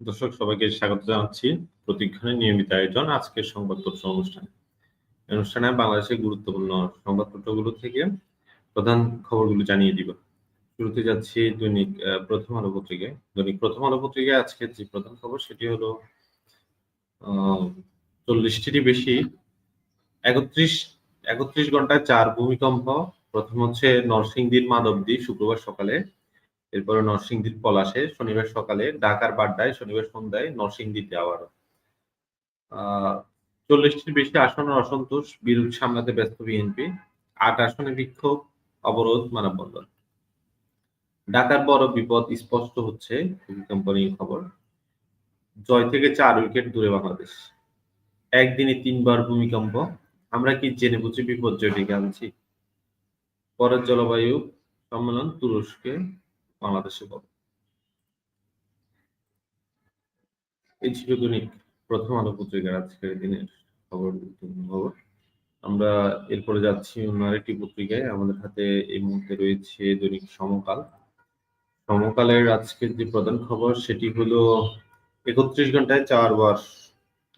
দর্শক, সবাইকে স্বাগত জানাচ্ছি। প্রতিক্ষণের নিয়মিত আয়োজন আজকের সংবাদপত্র অনুষ্ঠানে। অনুষ্ঠানে বাংলাদেশের গুরুত্বপূর্ণ সংবাদপত্রগুলো থেকে প্রধান খবরগুলো জানিয়ে দিব। শুরুতে যাচ্ছি দৈনিক প্রথম আলো পত্রিকায়। দৈনিক প্রথম আলো পত্রিকায় আজকের যে প্রধান খবর, সেটি হলো চল্লিশটিরই বেশি, একত্রিশ একত্রিশ ঘন্টায় চার ভূমিকম্প। প্রথম হচ্ছে নরসিংদীর মাধবদী, শুক্রবার সকালে এরপরে নরসিংদীর পলাশে শনিবার সকালে। ঢাকার বাড্ডায় শনিবার সন্ধ্যায় আবারও। আহ, চল্লিশটির বেশি আসনের অসন্তোষ, বিরোধ সামলাতে ব্যস্ত বিএনপি। আট আসনে বিক্ষোভ, অবরোধ, মানববন্ধন। ঢাকার বড় বিপদ স্পষ্ট হচ্ছে ভূমিকম্প নিয়ে খবর। জয় থেকে চার উইকেট দূরে বাংলাদেশ। একদিনে তিনবার ভূমিকম্প। আমরা কি জেনে বুঝে বিপর্যয় ডেকে আনছি? পরের জলবায়ু সম্মেলন তুরস্কে। বাংলাদেশে বল। এই ছিল দৈনিক প্রথম আলো পত্রিকার আজকের দিনের খবর খবর। আমরা এরপরে যাচ্ছি অন্য আরেকটি পত্রিকায়। আমাদের হাতে এই মুহূর্তে রয়েছে দৈনিক সমকাল। সমকালের আজকের যে প্রধান খবর, সেটি হলো একত্রিশ ঘন্টায় চারবার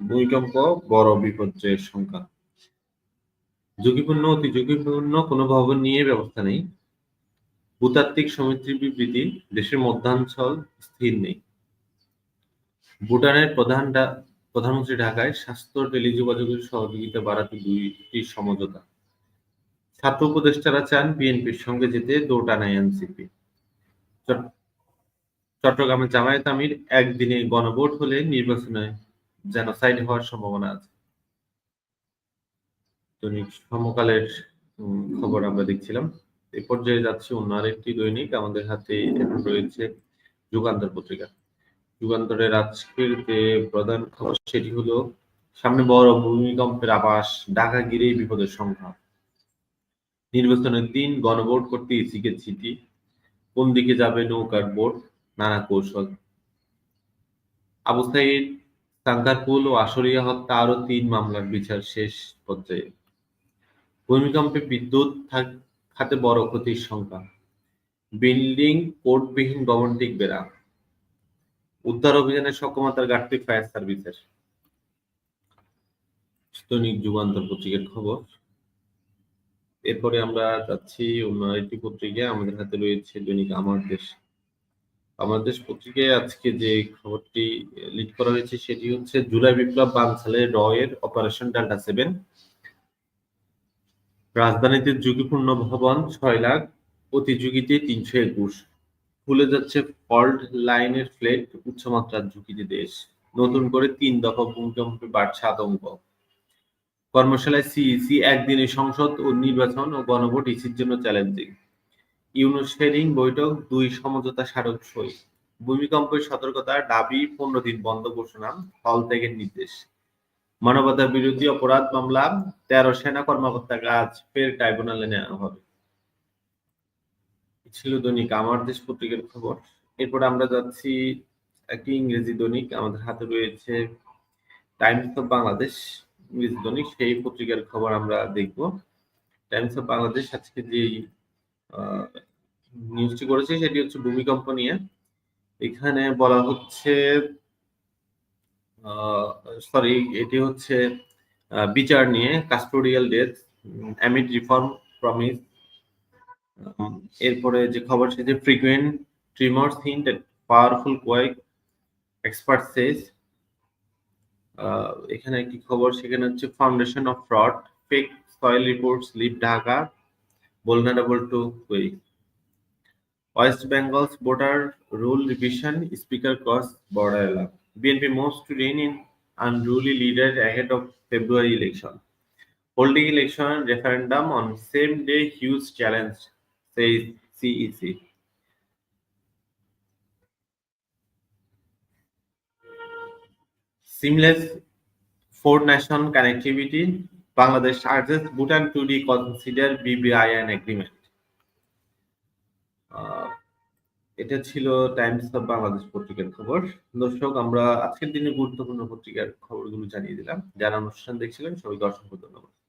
ভূমিকম্প, বড় বিপর্যয়ের সংখ্যা। ঝুঁকিপূর্ণ, অতি ঝুঁকিপূর্ণ কোনো ভবন নিয়ে ব্যবস্থা নেই। ভূতাত্ত্বিক সমিতির বিবৃতি, দেশের মধ্যাঞ্চল স্থির নেই। ভুটানের প্রধান প্রধানমন্ত্রী ঢাকায় স্বাস্থ্য টেলিযোগাযোগের সহযোগিতা বাড়াতে দুইটি সমঝোতা। ছাত্র উপদেষ্টারা চান বিএনপির সঙ্গে যেতে দৌটানায় এনসিপি। চট্টগ্রামে জামায়াত আমির একদিনে গণভোট হলে নির্বাচনে জেনোসাইড হওয়ার সম্ভাবনা আছে। দৈনিক সমকালের খবর আমরা দেখছিলাম। এই পর্যায়ে যাচ্ছি অন্য আরেকটি দৈনিক। আমাদের হাতে এখন রয়েছে যুগান্তর পত্রিকা। যুগান্তরের আজকের যে প্রধান খবর সেটি হলো, সামনে বড় ভূমিকম্পের আবাস ঢাকা ঘিরেই বিপদের সংখ্যা নির্বাচনের দিন গণভোট করতে ইসিকে চিঠি। কোন দিকে যাবে নৌকার বোট? নানা কৌশল। আবু সাইদ ও আশরিয়া হত্যা আরও তিন মামলার বিচার শেষ পর্যায়ে। ভূমিকম্পে বিদ্যুৎ থাক- খাতে বড় ক্ষতির সংখ্যা। বিল্ডিং কোর্টবিহীন ভবন টিকবে না উদ্ধার অভিযানের সক্ষমতার ঘাটতি ফায়ার সার্ভিসের। দৈনিক যুগান্তর পত্রিকার খবর। এরপরে আমরা যাচ্ছি অন্য আরেকটি পত্রিকা আমাদের হাতে রয়েছে দৈনিক আমার দেশ। আমার দেশ পত্রিকায় আজকে যে খবরটি লিড করা হয়েছে সেটি হচ্ছে, জুলাই বিপ্লব বানসালে র এর অপারেশন ডাল্টা সেভেন রাজধানীতে ঝুঁকিপূর্ণ ভবন ছয় লাখ অতি ঝুঁকিতে তিনশো একুশ। খুলে যাচ্ছে ফল্ট লাইনের ফ্লেট, উচ্চমাত্রার ঝুঁকিতে দেশ। নতুন করে তিন দফা ভূমিকম্পে বাড়ছে আতঙ্ক। কর্মশালায় সিইসি একদিনে সংসদ ও নির্বাচন ও গণভোট ইসির জন্য চ্যালেঞ্জিং। ইউনুস শেরিং বৈঠক, দুই সমঝোতা স্মারক সই। ভূমিকম্পের সতর্কতা দাবি, পনেরো দিন বন্ধ ঘোষণা, হল থেকে নির্দেশ। মানবতা বিরোধী অপরাধ মামলা, তেরো সেনা কর্মকর্তাকে আজ ফের ট্রাইব্যুনালে নেওয়া হবে। ছিল দৈনিক আমার দেশ পত্রিকার খবর। এরপর আমরা যাচ্ছি একটি ইংরেজি দৈনিক, আমাদের হাতে রয়েছে টাইমস অফ বাংলাদেশ ইংরেজি দৈনিক, সেই পত্রিকার খবর আমরা দেখব। টাইমস অফ বাংলাদেশ আজকে যে নিউজটি করেছে, সেটি হচ্ছে ভূমিকম্প নিয়ে। এখানে বলা হচ্ছে সরি এটি হচ্ছে বিচার নিয়ে custodial death amid reform promise এরপরে যে খবর সেটি frequent tremors hint powerful quake expert says এখানে একটি খবর সেখানে হচ্ছে foundation of fraud fake soil reports leave Dhaka, vulnerable to query. West Bengal's voter rule revision, speaker cross border alarm. BNP moves to rein in unruly leader ahead of February election. Holding election referendum on same day huge challenge, says CEC. Seamless four nation connectivity. Bangladesh urges Bhutan to reconsider BBIN agreement. Ah, এটা ছিল Times of Bangladesh পত্রিকার খবর। দর্শক, আমরা আজকের দিনে গুরুত্বপূর্ণ পত্রিকার খবরগুলো জানিয়ে দিলাম। যারা অনুষ্ঠান দেখছিলেন, সবাইকে অসংখ্য ধন্যবাদ।